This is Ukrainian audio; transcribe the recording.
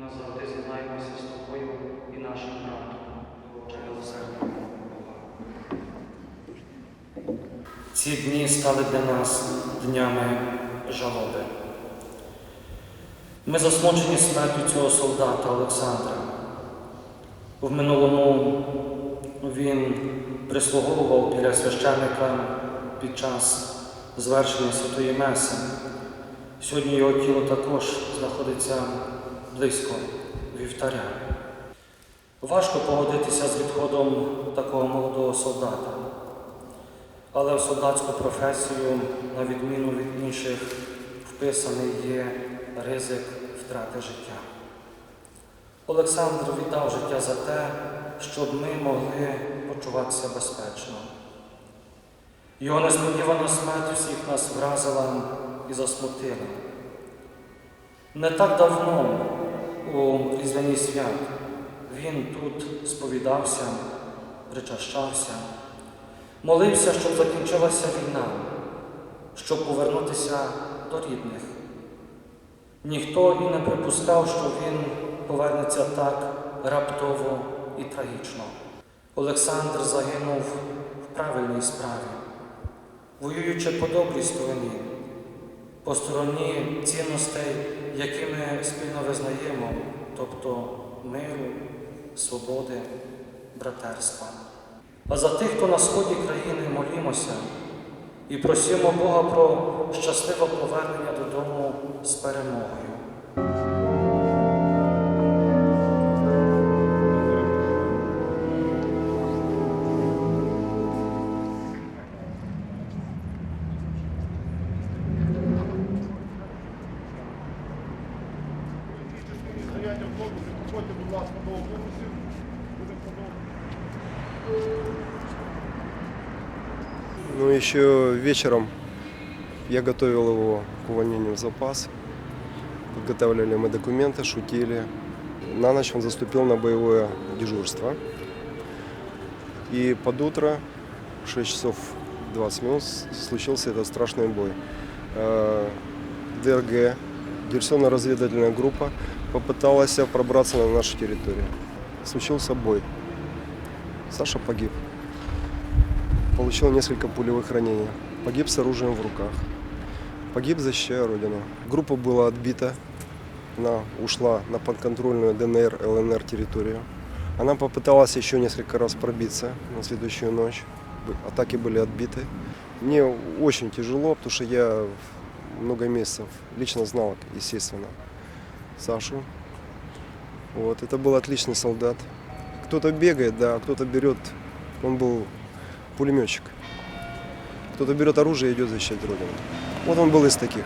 назавжди з'єднаємося з тобою і нашим братом. Ці дні стали для нас днями жалоби. Ми засмучені смертю цього солдата Олександра. В минулому він прислуговував біля священника під час звершення Святої Меси. Сьогодні його тіло також знаходиться близько вівтаря. Важко погодитися з відходом такого молодого солдата, але в солдатську професію, на відміну від інших, вписаний є ризик втрати життя. Олександр віддав життя за те, щоб ми могли почуватися безпечно. Його несподівана смерть всіх нас вразила і засмутила. Не так давно, у різдвяні свят, він тут сповідався, причащався, молився, щоб закінчилася війна, щоб повернутися до рідних. Ніхто і не припускав, що він повернеться так раптово і трагічно. Олександр загинув в правильній справі, воюючи по добрій стороні, по стороні цінностей, які ми спільно визнаємо, тобто миру, свободи, братерства. А за тих, хто на сході країни молімося і просимо Бога про щасливе повернення додому з перемогою. Ну, еще вечером я готовил его к увольнению в запас. Подготавливали мы документы, шутили. На ночь он заступил на боевое дежурство. И под утро, в 6 часов 20 минут, случился этот страшный бой. Э, ДРГ, диверсионно-разведывательная группа, попыталась пробраться на нашу территорию. Случился бой. Саша погиб получил несколько пулевых ранений. Погиб с оружием в руках. Погиб защищая Родину. Группа была отбита. Она ушла на подконтрольную ДНР, ЛНР территорию. Она попыталась еще несколько раз пробиться на следующую ночь. Атаки были отбиты. Мне очень тяжело, потому что я много месяцев лично знал, естественно, Сашу. Вот, это был отличный солдат. Кто-то бегает, да, а кто-то берет. Он был пулеметчик. Кто-то берет оружие и идет защищать Родину. Вот он был из таких.